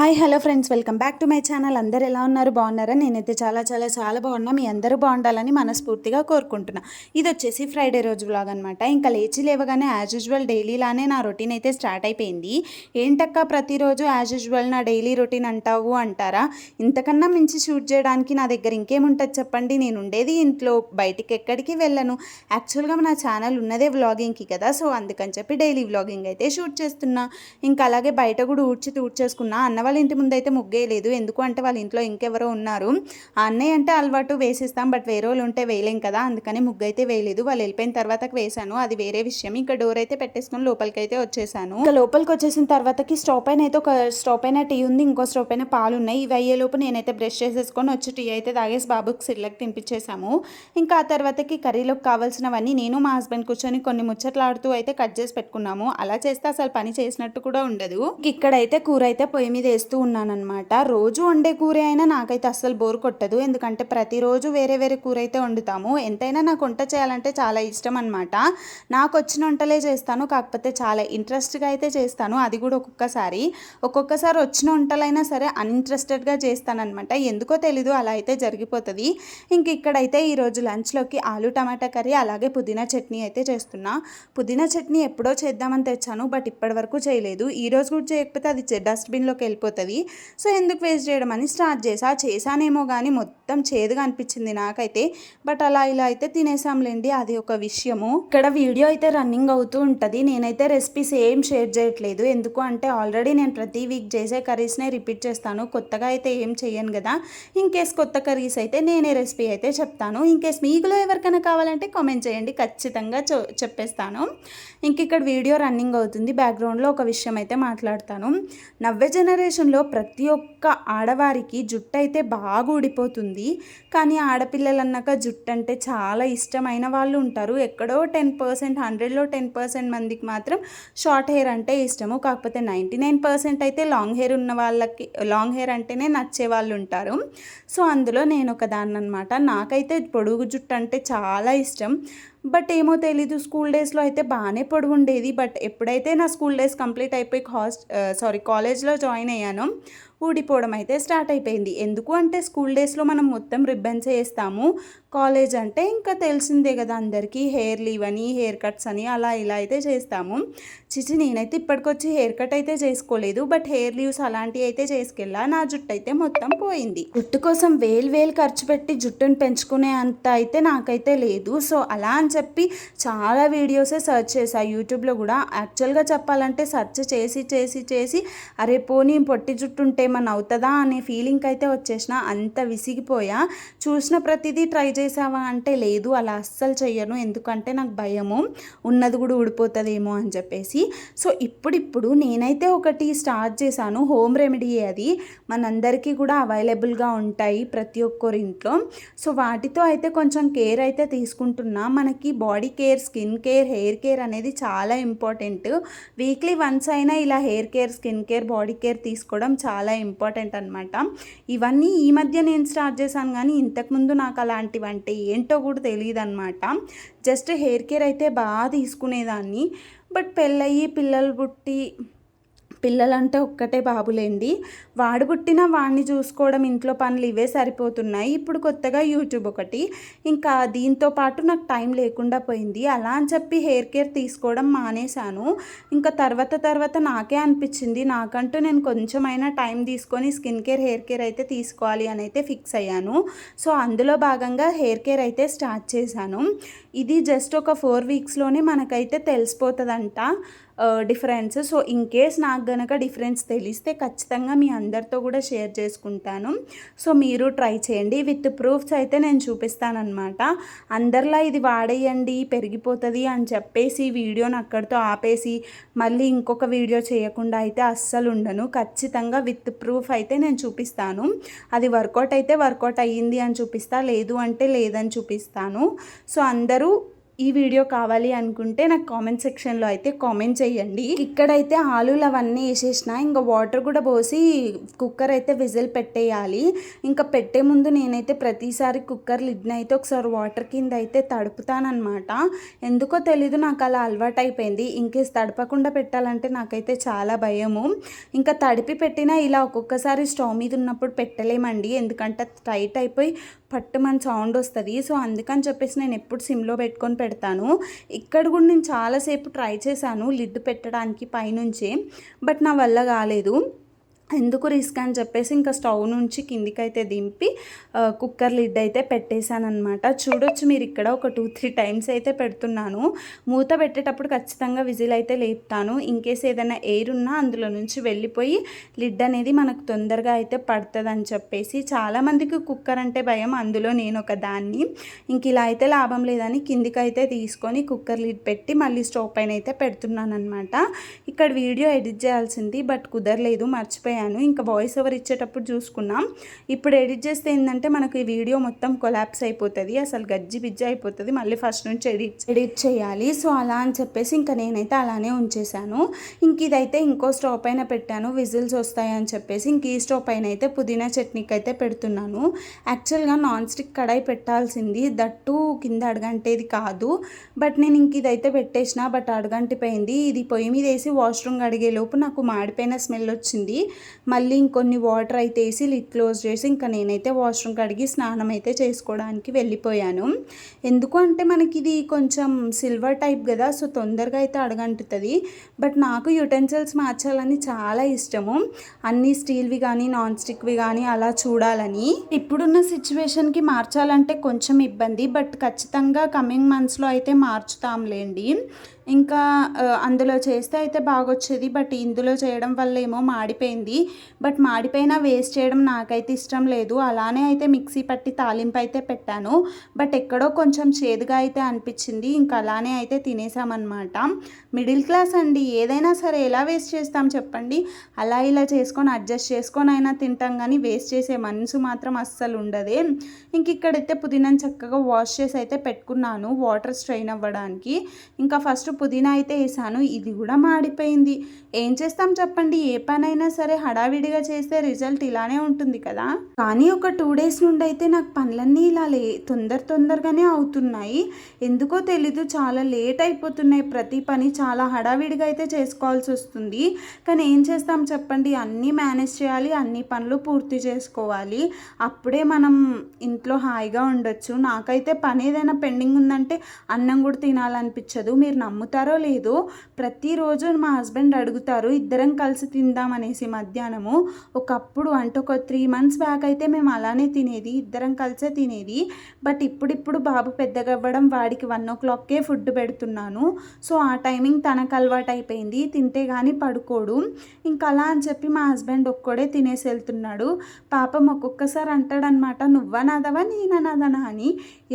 Hi hello friends. Welcome back to my channel. అందరు ఎలా ఉన్నారు? బాగున్నారా? నేనైతే చాలా చాలా చాలా బాగున్నా. మీ అందరూ బాగుండాలని మనస్ఫూర్తిగా కోరుకుంటున్నా. ఇది వచ్చేసి ఫ్రైడే రోజు వ్లాగ్ అనమాట ఇంకా లేచి లేవగానే యాజ్ యూజువల్ డైలీలానే నా రొటీన్ అయితే స్టార్ట్ అయిపోయింది. ఏంటక్క ప్రతిరోజు యాజ్ యూజువల్ నా డైలీ రొటీన్ అంటావు అంటారా? ఇంతకన్నా మించి షూట్ చేయడానికి నా దగ్గర ఇంకేముంటుంది చెప్పండి. నేను ఉండేది ఇంట్లో బయటికి ఎక్కడికి వెళ్ళను. యాక్చువల్గా నా ఛానల్ ఉన్నదే వ్లాగింగ్కి కదా. సో అందుకని చెప్పి డైలీ వ్లాగింగ్ అయితే షూట్ చేస్తున్నా. ఇంకా అలాగే బయట కూడా ఊడ్చి తూడ్చేసుకున్నా అన్నవాళ్ళు వాళ్ళ ఇంటి ముందు అయితే ముగ్గేయలేదు. ఎందుకు అంటే వాళ్ళ ఇంట్లో ఇంకెవరో ఉన్నారు. ఆ అన్నయ్య అంటే అలవాటు వేసిస్తాం బట్ వేరే వాళ్ళు ఉంటే వేయలేం కదా. అందుకని ముగ్గు అయితే వేయలేదు. వాళ్ళు వెళ్ళిపోయిన తర్వాత వేసాను అది వేరే విషయం. ఇంకా డోర్ అయితే పెట్టేసుకొని లోపలికి అయితే వచ్చేసాను. ఇంకా లోపలికి వచ్చేసిన తర్వాతకి స్టవ్ పైన అయితే ఒక స్టవ్ పైన టీ ఉంది ఇంకో స్టవ్ పైన పాలు ఉన్నాయి. ఇవి అయ్యేలోపు నేనైతే బ్రష్ చేసేసుకొని వచ్చి టీ అయితే తాగేసి బాబుకి సిర్లకు తినిపించేసాము ఇంకా ఆ తర్వాతకి కర్రీలోకి కావాల్సినవన్నీ నేను మా హస్బెండ్ కూర్చొని కొన్ని ముచ్చట్లాడుతూ అయితే కట్ చేసి పెట్టుకున్నాము. అలా చేస్తే అసలు పని చేసినట్టు కూడా ఉండదు. ఇక్కడైతే కూర అయితే పొయ్యి మీద చేస్తూ ఉన్నానన్నమాట. రోజు వండే కూర అయినా నాకైతే అస్సలు బోర్ కొట్టదు. ఎందుకంటే ప్రతిరోజు వేరే వేరే కూర అయితే వండుతాము. ఎంతైనా నాకు వంట చేయాలంటే చాలా ఇష్టం అనమాట నాకు వచ్చిన వంటలే చేస్తాను. కాకపోతే చాలా ఇంట్రెస్ట్గా అయితే చేస్తాను. అది కూడా ఒక్కొక్కసారి. ఒక్కొక్కసారి వచ్చిన వంటలైనా సరే అన్ఇంట్రెస్టెడ్గా చేస్తానన్నమాట. ఎందుకో తెలీదు. అలా అయితే జరిగిపోతుంది. ఇంక ఇక్కడైతే ఈరోజు లంచ్లోకి ఆలు టమాటా కర్రీ అలాగే పుదీనా చట్నీ అయితే చేస్తున్నా. పుదీనా చట్నీ ఎప్పుడో చేద్దామని తెచ్చాను. బట్ ఇప్పటి వరకు చేయలేదు. ఈరోజు కూడా చేయకపోతే అది డస్ట్బిన్లోకి అయిపోతుంది. సో ఎందుకు వేస్ట్ చేయడం అని స్టార్ట్ చేసా. చేశానేమో కానీ మొత్తం చేదుగా అనిపించింది నాకైతే. బట్ అలా ఇలా అయితే తినేసాంలేండి. అది ఒక విషయము. ఇక్కడ వీడియో అయితే రన్నింగ్ అవుతూ ఉంటుంది. నేనైతే రెసిపీస్ ఏం షేర్ చేయట్లేదు. ఎందుకు అంటే ఆల్రెడీ నేను ప్రతి వీక్ చేసే కర్రీస్నే రిపీట్ చేస్తాను. కొత్తగా అయితే ఏం చేయను కదా. ఇన్ కేస్ కొత్త కర్రీస్ అయితే నేనే రెసిపీ అయితే చెప్తాను. ఇన్ కేస్ మీకులో ఎవరికైనా కావాలంటే కామెంట్ చేయండి. ఖచ్చితంగా చెప్పేస్తాను. ఇంక ఇక్కడ వీడియో రన్నింగ్ అవుతుంది. బ్యాక్గ్రౌండ్లో ఒక విషయం అయితే మాట్లాడతాను. నవ్వే జనరేషన్లో ప్రతి ఒక్క ఆడవారికి జుట్టు అయితే బాగా ఊడిపోతుంది. కానీ ఆడపిల్లలు అన్నాక జుట్టు అంటే చాలా ఇష్టమైన వాళ్ళు ఉంటారు. ఎక్కడో టెన్ పర్సెంట్ హండ్రెడ్లో టెన్ పర్సెంట్ మందికి మాత్రం షార్ట్ హెయిర్ అంటే ఇష్టము. కాకపోతే నైంటీ నైన్ పర్సెంట్ అయితే లాంగ్ హెయిర్ ఉన్న వాళ్ళకి లాంగ్ హెయిర్ అంటేనే నచ్చే వాళ్ళు ఉంటారు. సో అందులో నేను ఒక దాన్ని అనమాట నాకైతే పొడుగు జుట్టు అంటే చాలా ఇష్టం. బట్ ఏమో తెలీదు స్కూల్ డేస్లో అయితే బాగానే పొడుగు ఉండేది బట్ ఎప్పుడైతే నా స్కూల్ డేస్ కంప్లీట్ అయిపోయి హాస్ట్ సారీ కాలేజ్లో జాయిన్ అయ్యానో ఊడిపోవడం అయితే స్టార్ట్ అయిపోయింది. ఎందుకు అంటే స్కూల్ డేస్లో మనం మొత్తం రిబ్బన్స్ వేస్తాము. కాలేజ్ అంటే ఇంకా తెలిసిందే కదా అందరికీ హెయిర్ లీవ్ అని హెయిర్ కట్స్ అని అలా ఇలా అయితే చేస్తాము. చిచి నేనైతే ఇప్పటికొచ్చి హెయిర్ కట్ అయితే చేసుకోలేదు. బట్ హెయిర్ లీవ్స్ అలాంటివి అయితే చేసుకెళ్ళా. నా జుట్టు అయితే మొత్తం పోయింది. జుట్టు కోసం వేలు వేలు ఖర్చు పెట్టి జుట్టుని పెంచుకునే అంత అయితే నాకైతే లేదు. సో అలా అని చెప్పి చాలా వీడియోసే సెర్చ్ చేశా. యూట్యూబ్లో కూడా యాక్చువల్గా చెప్పాలంటే సెర్చ్ చేసి చేసి చేసి అరే పోనీ పొట్టి జుట్టు ఉంటే ఏమన్నా అవుతుందా అనే ఫీలింగ్ అయితే వచ్చేసిన అంత విసిగిపోయా. చూసిన ప్రతిదీ ట్రై చేసావా అంటే లేదు అలా అస్సలు చెయ్యను. ఎందుకంటే నాకు భయము. ఉన్నది కూడా ఊడిపోతుందేమో అని చెప్పేసి. సో ఇప్పుడిప్పుడు నేనైతే ఒకటి స్టార్ట్ చేశాను. హోమ్ రెమెడీ అది. మనందరికీ కూడా అవైలబుల్గా ఉంటాయి ప్రతి ఒక్కరి ఇంట్లో. సో వాటితో అయితే కొంచెం కేర్ అయితే తీసుకుంటున్నా. మనకి body care skin care hair care అనేది చాలా ఇంపార్టెంట్ వీక్లీ వన్స్ అయినా ఇలా hair care skin care body care తీసుకోవడం చాలా ఇంపార్టెంట్ అనమాట ఇవన్నీ ఈ మధ్య నేను స్టార్ట్ చేశాను కానీ ఇంతకుముందు నాకు అలాంటివి అంటే ఏంటో కూడా తెలియదు అనమాట జస్ట్ హెయిర్ కేర్ అయితే బాగా తీసుకునేదాన్ని. బట్ పెళ్ళయి పిల్లలు పుట్టి పిల్లలంటే ఒక్కటే బాబులేండి వాడు పుట్టిన వాడిని చూసుకోవడం ఇంట్లో పనులు ఇవే సరిపోతున్నాయి. ఇప్పుడు కొత్తగా యూట్యూబ్ ఒకటి. ఇంకా దీంతో పాటు నాకు టైం లేకుండా పోయింది. అలా అని చెప్పి హెయిర్ కేర్ తీసుకోవడం మానేశాను. ఇంకా తర్వాత తర్వాత నాకే అనిపించింది. నాకంటూ నేను కొంచెమైనా టైం తీసుకొని స్కిన్ కేర్ హెయిర్ కేర్ అయితే తీసుకోవాలి అని అయితే ఫిక్స్ అయ్యాను. సో అందులో భాగంగా హెయిర్ కేర్ అయితే స్టార్ట్ చేశాను. ఇది జస్ట్ ఒక ఫోర్ వీక్స్లోనే మనకైతే తెలిసిపోతుందంట. డిఫరెన్స్ సో ఇన్ కేస్ నాకు గనక డిఫరెన్స్ తెలిస్తే ఖచ్చితంగా మీ అందరితో కూడా షేర్ చేసుకుంటాను. సో మీరు ట్రై చేయండి. విత్ ప్రూఫ్స్ అయితే నేను చూపిస్తానమాట అందరిలా ఇది వాడేయండి పెరిగిపోతుంది అని చెప్పేసి వీడియోని అక్కడితో ఆపేసి మళ్ళీ ఇంకొక వీడియో చేయకుండా అయితే అస్సలు ఉండను. ఖచ్చితంగా విత్ ప్రూఫ్ అయితే నేను చూపిస్తాను. అది వర్కౌట్ అయితే వర్కౌట్ అయ్యింది అని చూపిస్తా లేదు అంటే లేదని చూపిస్తాను. సో అందరూ ఈ వీడియో కావాలి అనుకుంటే నాకు కామెంట్ సెక్షన్లో అయితే కామెంట్ చేయండి. ఇక్కడైతే ఆలులు అవన్నీ వేసేసిన ఇంకా వాటర్ కూడా పోసి కుక్కర్ అయితే విజిల్ పెట్టేయాలి. ఇంకా పెట్టే ముందు నేనైతే ప్రతిసారి కుక్కర్ లిడ్ని అయితే ఒకసారి వాటర్ కింద అయితే తడుపుతానమాట ఎందుకో తెలీదు నాకు అలా అలవాటు అయిపోయింది ఇంకేస్ తడపకుండా పెట్టాలంటే నాకైతే చాలా భయము. ఇంకా తడిపి పెట్టినా ఇలా ఒక్కొక్కసారి స్టవ్ మీద ఉన్నప్పుడు పెట్టలేమండి. ఎందుకంటే టైట్ అయిపోయి పట్టుమని సౌండ్ వస్తుంది. సో అందుకని చెప్పేసి నేను ఎప్పుడు సిమ్లో పెట్టుకొని పెడతాను. ఇక్కడ కూడా నేను చాలాసేపు ట్రై చేశాను లిడ్ పెట్టడానికి పైనుంచి. బట్ నా వల్ల కాలేదు. ఎందుకు రిస్క్ అని చెప్పేసి ఇంకా స్టవ్ నుంచి కిందికైతే దింపి కుక్కర్ లిడ్ అయితే పెట్టేశానమాట చూడొచ్చు మీరు ఇక్కడ ఒక టూ త్రీ టైమ్స్ అయితే పెడుతున్నాను. మూత పెట్టేటప్పుడు ఖచ్చితంగా విజిల్ అయితే లేపుతాను. ఇన్కేస్ ఏదైనా ఎయిర్ ఉన్నా అందులో నుంచి వెళ్ళిపోయి లిడ్ అనేది మనకు తొందరగా అయితే పడుతుంది అని చెప్పేసి చాలామందికి కుక్కర్ అంటే భయం అందులో నేను ఒక దాన్ని. ఇంక ఇలా అయితే లాభం లేదని కిందికైతే తీసుకొని కుక్కర్ లిడ్ పెట్టి మళ్ళీ స్టవ్ పైన అయితే పెడుతున్నాను అనమాట ఇక్కడ వీడియో ఎడిట్ చేయాల్సింది బట్ కుదరలేదు మర్చిపోయాను. ఇంకా వాయిస్ ఓవర్ ఇచ్చేటప్పుడు చూసుకున్నాం. ఇప్పుడు ఎడిట్ చేస్తే ఏంటంటే మనకు ఈ వీడియో మొత్తం కొలాప్స్ అయిపోతుంది. అసలు గజ్జి బిజ్జి అయిపోతుంది. మళ్ళీ ఫస్ట్ నుంచి ఎడిట్ ఎడిట్ చేయాలి. సో అలా అని చెప్పేసి ఇంకా నేనైతే అలానే ఉంచేసాను ఇంక ఇదైతే ఇంకో స్టవ్ పైన పెట్టాను. విజిల్స్ వస్తాయని చెప్పేసి ఇంక ఈ స్టవ్ పైన అయితే పుదీనా చట్నీకి అయితే పెడుతున్నాను. యాక్చువల్గా నాన్ స్టిక్ కడాయి పెట్టాల్సింది. దట్టు కింద అడగంటేది కాదు. బట్ నేను ఇంక ఇదైతే పెట్టేసిన బట్ అడగంటిపోయింది. ఇది పొయ్యి మీద వేసి వాష్రూమ్ అడిగే లోపు నాకు మాడిపోయిన స్మెల్ వచ్చింది. మళ్ళీ ఇంకొన్ని వాటర్ అయితే వేసి లిడ్ క్లోజ్ చేసి ఇంకా నేనైతే వాష్రూమ్ కడిగి స్నానం అయితే చేసుకోవడానికి వెళ్ళిపోయాను. ఎందుకు అంటే మనకి ఇది కొంచెం సిల్వర్ టైప్ కదా సో తొందరగా అయితే అడగంటుతుంది. బట్ నాకు యుటెన్సిల్స్ మార్చాలని చాలా ఇష్టము. అన్ని స్టీల్వి కానీ నాన్ స్టిక్వి కానీ అలా చూడాలని. ఇప్పుడున్న సిచ్యువేషన్కి మార్చాలంటే కొంచెం ఇబ్బంది బట్ ఖచ్చితంగా కమింగ్ మంత్స్లో అయితే మార్చుతాంలేండి. ఇంకా అందులో చేస్తే అయితే బాగొచ్చేది. బట్ ఇందులో చేయడం వల్ల ఏమో మాడిపోయింది. బట్ మాడిపోయినా వేస్ట్ చేయడం నాకైతే ఇష్టం లేదు. అలానే అయితే మిక్సీ పట్టి తాలింపు అయితే పెట్టాను. బట్ ఎక్కడో కొంచెం చేదుగా అయితే అనిపించింది. ఇంకా అలానే అయితే తినేసామన్నమాట. మిడిల్ క్లాస్ అండి. ఏదైనా సరే ఎలా వేస్ట్ చేస్తాం చెప్పండి? అలా ఇలా చేసుకొని అడ్జస్ట్ చేసుకొని అయినా తింటాం కానీ వేస్ట్ చేసే మనసు మాత్రం అస్సలు ఉండదే. ఇంక ఇక్కడైతే పుదీనాను చక్కగా వాష్ చేసి అయితే పెట్టుకున్నాను. వాటర్ స్ట్రెయిన్ అవ్వడానికి. ఇంకా ఫస్ట్ పుదీనా అయితే వేసాను ఇది కూడా మాడిపోయింది. ఏం చేస్తాం చెప్పండి ఏ పనైనా సరే హడావిడిగా చేస్తే రిజల్ట్ ఇలానే ఉంటుంది కదా. కానీ ఒక టూ డేస్ నుండి అయితే నాకు పనులన్నీ ఇలా లే తొందర తొందరగానే అవుతున్నాయి. ఎందుకో తెలీదు చాలా లేట్ అయిపోతున్నాయి. ప్రతి పని చాలా హడావిడిగా అయితే చేసుకోవాల్సి వస్తుంది. కానీ ఏం చేస్తాం చెప్పండి అన్నీ మేనేజ్ చేయాలి అన్ని పనులు పూర్తి చేసుకోవాలి. అప్పుడే మనం ఇంట్లో హాయిగా ఉండొచ్చు. నాకైతే పని ఏదైనా పెండింగ్ ఉందంటే అన్నం కూడా తినాలనిపించదు. మీరు నమ్ముతారో లేదో ప్రతిరోజు మా హస్బెండ్ అడుగుతారు ఇద్దరం కలిసి తిందాం అనేసి మధ్యాహ్నము. ఒకప్పుడు అంటే ఒక త్రీ మంత్స్ బ్యాక్ అయితే మేము అలానే తినేది ఇద్దరం కలిసే తినేది. బట్ ఇప్పుడిప్పుడు బాబు పెద్దగా అవ్వడం వాడికి వన్ ఓ క్లాక్కే ఫుడ్ పెడుతున్నాను. సో ఆ టైమింగ్ తనకు అలవాటు అయిపోయింది. తింటే కానీ పడుకోడు. ఇంకా అలా అని చెప్పి మా హస్బెండ్ ఒక్కడే తినేసి వెళ్తున్నాడు. పాపం ఒక్కొక్కసారి అంటాడనమాట నువ్వనదవా నేననదనా అని.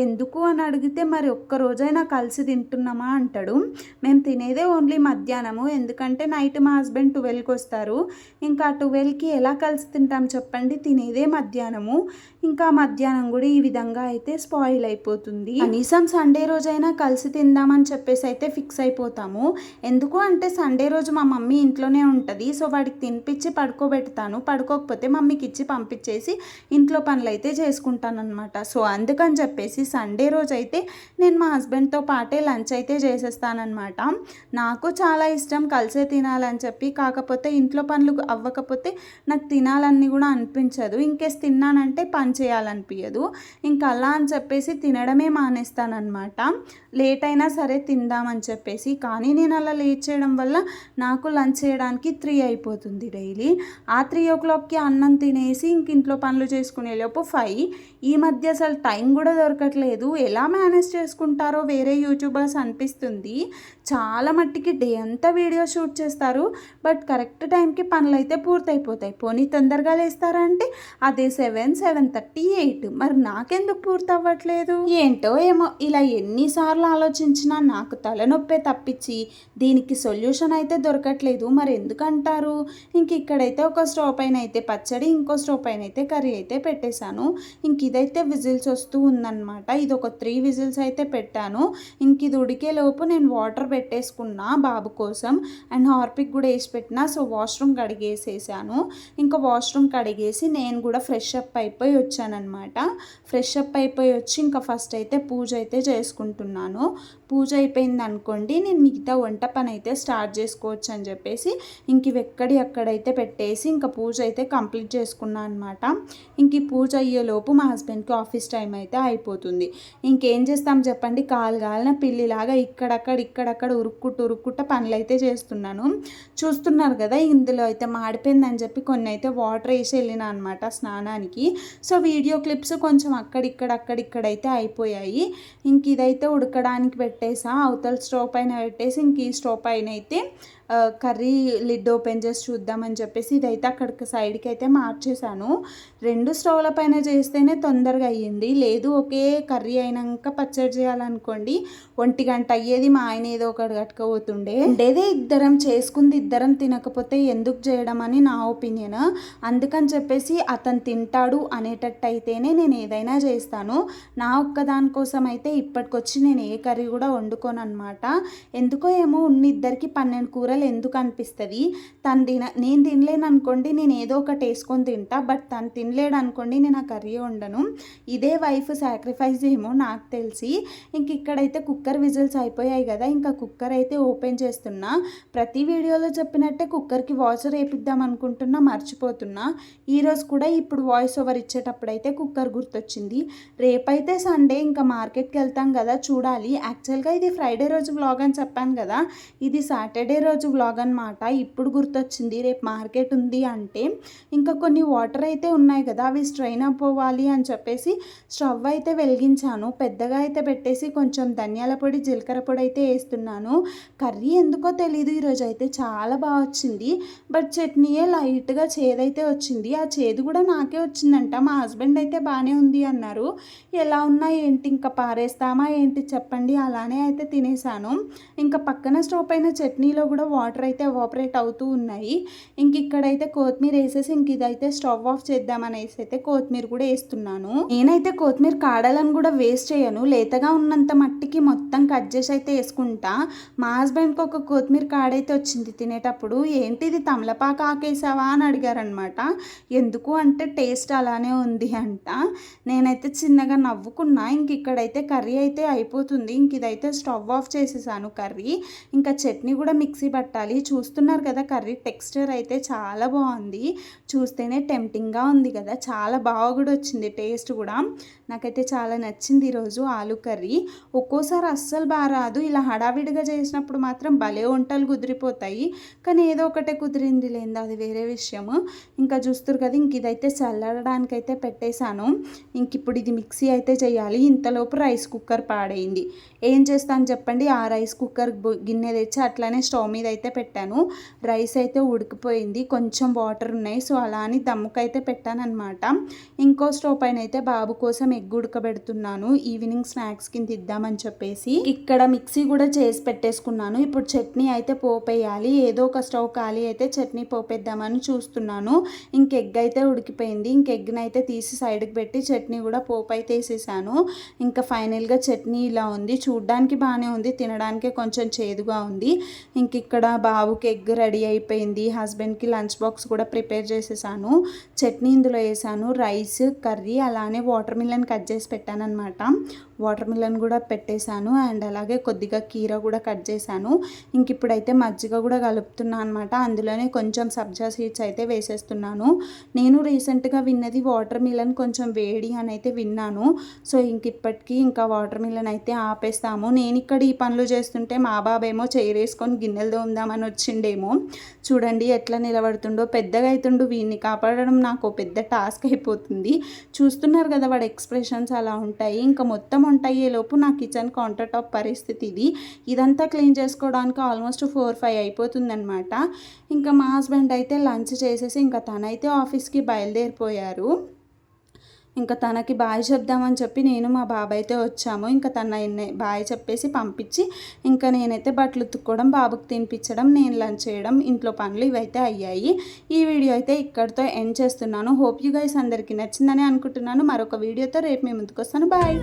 ఎందుకు అని అడిగితే మరి ఒక్క రోజైనా కలిసి తింటున్నామా అంటాడు. మేము తినేదే ఓన్లీ మధ్యాహ్నము ఎందుకంటే నైట్ మా హస్బెండ్ ట్వెల్వ్కి వస్తారు. ఇంకా ట్వెల్వ్కి ఎలా కలిసి తింటాం చెప్పండి? తినేదే మధ్యాహ్నము. ఇంకా మధ్యాహ్నం కూడా ఈ విధంగా అయితే స్పాయిల్ అయిపోతుంది. కనీసం సండే రోజైనా కలిసి తిందామని చెప్పేసి అయితే ఫిక్స్ అయిపోతాము. ఎందుకు అంటే సండే రోజు మా మమ్మీ ఇంట్లోనే ఉంటుంది. సో వాడికి తినిపించి పడుకోబెడతాను. పడుకోకపోతే మమ్మీకి ఇచ్చి పంపించేసి ఇంట్లో పనులు అయితే చేసుకుంటానమాట సో అందుకని చెప్పేసి సండే రోజు అయితే నేను మా హస్బెండ్తో పాటే లంచ్ అయితే చేసేస్తాను అనమాట నాకు చాలా ఇష్టం కలిసే తినాలని చెప్పి కాకపోతే ఇంట్లో పనులు అవ్వకపోతే నాకు తినాలని కూడా అనిపించదు. ఇంకేస్ తిన్నానంటే పని చేయాలనిపించదు ఇంకా అలా అని చెప్పేసి తినడమే మానేస్తానమాట లేట్ అయినా సరే తిందామని చెప్పేసి కానీ నేను అలా లేట్ చేయడం వల్ల నాకు లంచ్ చేయడానికి త్రీ అయిపోతుంది డైలీ ఆ త్రీ ఓ క్లాక్కి అన్నం తినేసి ఇంక ఇంట్లో పనులు చేసుకునే లోపు ఫైవ్ ఈ మధ్య అసలు టైం కూడా దొరకట్లేదు. ఎలా మేనేజ్ చేసుకుంటారో వేరే యూట్యూబర్స్ అనిపిస్తుంది. చాలా మట్టికి డే అంతా వీడియో షూట్ చేస్తారు. బట్ కరెక్ట్ టైంకి పనులు అయితే పూర్తయిపోతాయి. పోనీ తొందరగా లేస్తారా అంటే అదే సెవెన్ సెవెన్ థర్టీ ఎయిట్. మరి నాకెందుకు పూర్తి అవ్వట్లేదు ఏంటో ఏమో ఇలా ఎన్నిసార్లు ఆలోచించినా నాకు తలనొప్పే తప్పించి దీనికి సొల్యూషన్ అయితే దొరకట్లేదు. మరి ఎందుకంటారు? ఇంక ఇక్కడైతే ఒక స్టవ్ పైన అయితే పచ్చడి ఇంకో స్టవ్ పైన అయితే కర్రీ అయితే పెట్టేశాను. ఇంక ఇదైతే విజిల్స్ వస్తూ ఉందన్నమాట. ఇది ఒక త్రీ విజిల్స్ అయితే పెట్టాను. ఇంక ఇది ఉడికే లోపు నేను వాటర్ పెట్టేసుకున్నా బాబు కోసం. అండ్ హార్పిక్ కూడా వేసి పెట్టిన సో వాష్రూమ్ కడిగేసేసాను. ఇంకా వాష్రూమ్ కడిగేసి నేను కూడా ఫ్రెష్ అప్ అయిపోయి వచ్చానమాట ఫ్రెష్ అప్ అయిపోయి వచ్చి ఇంకా ఫస్ట్ అయితే పూజ అయితే చేసుకుంటున్నాను. పూజ అయిపోయింది అనుకోండి నేను మిగతా వంట పని అయితే స్టార్ట్ చేసుకోవచ్చు అని చెప్పేసి ఇంక ఇవి ఎక్కడి అక్కడైతే పెట్టేసి ఇంకా పూజ అయితే కంప్లీట్ చేసుకున్నాను అనమాట ఇంక ఈ పూజ అయ్యేలోపు మా హస్బెండ్కి ఆఫీస్ టైం అయితే అయిపోతుంది. ఇంకేం చేస్తాం చెప్పండి? కాలు కాలిన పిల్లిలాగా ఇక్కడక్కడ ఇక్కడక్కడ ఉరుక్కుంటూ ఉరుక్కుంట పనులు అయితే చేస్తున్నాను. చూస్తున్నారు కదా ఇందులో అయితే మాడిపోయిందని చెప్పి కొన్ని అయితే వాటర్ వేసి వెళ్ళిన అనమాట స్నానానికి. సో వీడియో క్లిప్స్ కొంచెం అక్కడిక్కడ అక్కడిక్కడైతే అయిపోయాయి. ఇంక ఇదైతే ఉడకడానికి పెట్టేసా. అవతల స్టవ్ పైన పెట్టేసి ఇంక ఈ స్టవ్ పైన అయితే కర్రీ లిడ్ ఓపెన్ చేసి చూద్దామని చెప్పేసి ఇదైతే అక్కడికి సైడ్కి అయితే మార్చేశాను. రెండు స్టవ్ల పైన చేస్తేనే తొందరగా అయ్యింది. లేదు ఒకే కర్రీ అయినాక పచ్చడి చేయాలనుకోండి ఒంటి గంట అయ్యేది మా ఆయన ఏదో ఒకటి కట్టుకోబోతుండే. ఉండేదే ఇద్దరం చేసుకుంది ఇద్దరం తినకపోతే ఎందుకు చేయడం అని నా ఒపీనియన్. అందుకని చెప్పేసి అతను తింటాడు అనేటట్టు అయితేనే నేను ఏదైనా చేస్తాను. నా ఒక్కదాని కోసం అయితే ఇప్పటికొచ్చి నేను ఏ కర్రీ కూడా వండుకోను అనమాట ఎందుకో ఏమో ఉన్న ఇద్దరికి పన్నెండు కూరలు ఎందుకు అనిపిస్తుంది తను తిన నేను తినలేను అనుకోండి నేను ఏదో ఒకటి వేసుకొని తింటా బట్ తను తినలేడు అనుకోండి నేను ఆ కర్రీ ఉండను ఇదే వైఫ్ సాక్రిఫైస్ ఏమో నాకు తెలిసి. ఇంక ఇక్కడైతే కుక్కర్ విజిల్స్ అయిపోయాయి కదా ఇంకా కుక్కర్ అయితే ఓపెన్ చేస్తున్నా. ప్రతి వీడియోలో చెప్పినట్టే కుక్కర్కి వాచ్ వేపిద్దాం అనుకుంటున్నా మర్చిపోతున్నా. ఈరోజు కూడా ఇప్పుడు వాయిస్ ఓవర్ ఇచ్చేటప్పుడు అయితే కుక్కర్ గుర్తొచ్చింది. రేపైతే సండే ఇంకా మార్కెట్కి వెళ్తాం కదా చూడాలి. యాక్చువల్గా ఇది ఫ్రైడే రోజు వ్లాగ్ అని చెప్పాను కదా ఇది సాటర్డే రోజు వ్లాగ్ అనమాట ఇప్పుడు గుర్తొచ్చింది రేపు మార్కెట్ ఉంది అంటే ఇంకా కొన్ని వాటర్ అయితే ఉన్నాయి కదా అవి స్ట్రైన్ అవ్వాలి అని చెప్పేసి స్టవ్ అయితే వెలిగించాను. పెద్దగా అయితే పెట్టేసి కొంచెం ధనియాల పొడి జీలకర్ర పొడి అయితే వేస్తున్నాను. కర్రీ ఎందుకో తెలీదు ఈరోజు అయితే చాలా బాగా వచ్చింది. బట్ చట్నీయే లైట్గా చేదైతే వచ్చింది. ఆ చేదు కూడా నాకే వచ్చిందంట. మా హస్బెండ్ అయితే బాగానే ఉంది అన్నారు. ఎలా ఉన్నా ఏంటి ఇంకా పారేస్తామా ఏంటి చెప్పండి అలానే అయితే తినేసాను. ఇంకా పక్కన స్టవ్ పైన చట్నీలో కూడా వాటర్ అయితే ఎవాపరేట్ అవుతూ ఉన్నాయి. ఇంక ఇక్కడైతే కొత్తిమీర వేసేసి ఇంక ఇదైతే స్టవ్ ఆఫ్ చేద్దామనేసి అయితే కొత్తిమీర కూడా వేస్తున్నాను. నేనైతే కొత్తిమీర కాడలను కూడా వేస్ట్ చేయను. లేతగా ఉన్నంత మట్టికి మొత్తం కట్ చేసి అయితే వేసుకుంటా. మా హస్బెండ్కి ఒక కొత్తిమీర కాడైతే వచ్చింది తినేటప్పుడు. ఏంటిది తమలపాకు ఆకేసావా? అని అడిగారనమాట. ఎందుకు అంటే టేస్ట్ అలానే ఉంది అంట. నేనైతే చిన్నగా నవ్వుకున్నా. ఇంక ఇక్కడైతే కర్రీ అయితే అయిపోతుంది. ఇంక ఇదైతే స్టవ్ ఆఫ్ చేసేసాను కర్రీ. ఇంకా చట్నీ కూడా మిక్సీ పట్టాలి. చూస్తున్నారు కదా కర్రీ టెక్స్చర్ అయితే చాలా బాగుంది. చూస్తేనే టెంప్టింగ్గా ఉంది కదా. చాలా బాగా కూడా వచ్చింది టేస్ట్ కూడా. నాకైతే చాలా నచ్చింది ఈరోజు ఆలు కర్రీ. ఒక్కోసారి అస్సలు బాగా రాదు. ఇలా హడావిడిగా చేసినప్పుడు మాత్రం భలే వంటలు కుదిరిపోతాయి. కానీ ఏదో ఒకటే కుదిరింది లేదు. అది వేరే విషయము. ఇంకా చూస్తారు కదా ఇంక ఇదైతే చల్లడానికి అయితే పెట్టేశాను. ఇంక ఇప్పుడు ఇది మిక్సీ అయితే చేయాలి. ఇంతలోపు రైస్ కుక్కర్ పాడైంది. ఏం చేస్తాను చెప్పండి? ఆ రైస్ కుక్కర్ గిన్నె తెచ్చి అట్లానే స్టవ్ మీద అయితే పెట్టాను. రైస్ అయితే ఉడికిపోయింది. కొంచెం వాటర్ ఉన్నాయి. సో అలా అని దమ్ముకైతే పెట్టానమాట ఇంకో స్టవ్ పైన అయితే బాబు కోసం ఎగ్ ఉడకబెడుతున్నాను. ఈవినింగ్ స్నాక్స్ కింద ఇద్దామని చెప్పేసి ఇక్కడ మిక్సీ కూడా చేసి పెట్టేసుకున్నాను. ఇప్పుడు చట్నీ అయితే పోపేయాలి. ఏదో ఒక స్టవ్ ఖాళీ అయితే చట్నీ పోపేద్దామని చూస్తున్నాను. ఇంక ఎగ్ అయితే ఉడికిపోయింది. ఇంక ఎగ్ని అయితే తీసి సైడ్కి పెట్టి చట్నీ కూడా పోపు అయితే వేసేసాను. ఇంకా ఫైనల్గా చట్నీ ఇలా ఉంది. చూడ్డానికి బాగానే ఉంది. తినడానికి కొంచెం చేదుగా ఉంది. ఇంక ఇక్కడ బాబుకి ఎగ్ రెడీ అయిపోయింది. హస్బెండ్కి లంచ్ బాక్స్ కూడా ప్రిపేర్ చేసేసాను. చట్నీ ఇందులో వేసాను. రైస్ కర్రీ అలానే వాటర్ మిలన్ కట్ చేసి పెట్టానమాట వాటర్ మిలన్ కూడా పెట్టేశాను అండ్ అలాగే కొద్దిగా కీర కూడా కట్ చేశాను ఇంక ఇప్పుడైతే మజ్జిగ కూడా కలుపుతున్నాను అనమాట అందులోనే కొంచెం సబ్జా సీడ్స్ అయితే వేసేస్తున్నాను. నేను రీసెంట్గా విన్నది వాటర్ మిలన్ కొంచెం వేడి అని అయితే విన్నాను. సో ఇంక ఇప్పటికీ ఇంకా వాటర్ మిలన్ అయితే ఆపేస్తాము. నేను ఇక్కడ ఈ పనులు చేస్తుంటే మా బాబేమో చేరేసుకొని గిన్నెలు తోముదామని వచ్చిండేమో చూడండి ఎట్లా నిలబడుతుండో. పెద్దగా అవుతుండో వీడిని కాపాడడం నాకు పెద్ద టాస్క్ అయిపోతుంది. చూస్తున్నారు కదా వాడి ఎక్స్ప్రెషన్స్ అలా ఉంటాయి. ఇంకా మొత్తం ఉంటాయి లోపు నా కిచెన్ కౌంటర్ టాప్ పరిస్థితి ఇది. ఇదంతా క్లీన్ చేసుకోవడానికి ఆల్మోస్ట్ ఫోర్ ఫైవ్ అయిపోతుందన్నమాట. ఇంకా మా హస్బెండ్ అయితే లంచ్ చేసేసి ఇంకా తనైతే ఆఫీస్కి బయలుదేరిపోయారు. ఇంకా తనకి బాయ్ చెప్దామని చెప్పి నేను మా బాబాయ్ అయితే వచ్చాము. ఇంకా తన బాయ్ చెప్పేసి పంపించి ఇంకా నేనైతే బట్టలు ఉతుక్కోవడం బాబుకి తినిపించడం నేను లంచ్ చేయడం ఇంట్లో పనులు ఇవైతే అయ్యాయి. ఈ వీడియో అయితే ఇక్కడితో ఎండ్ చేస్తున్నాను. హోప్ యూ గైస్ అందరికీ నచ్చిందని అనుకుంటున్నాను. మరొక వీడియోతో రేపు మేము ముందుకు వస్తాను. బాయ్.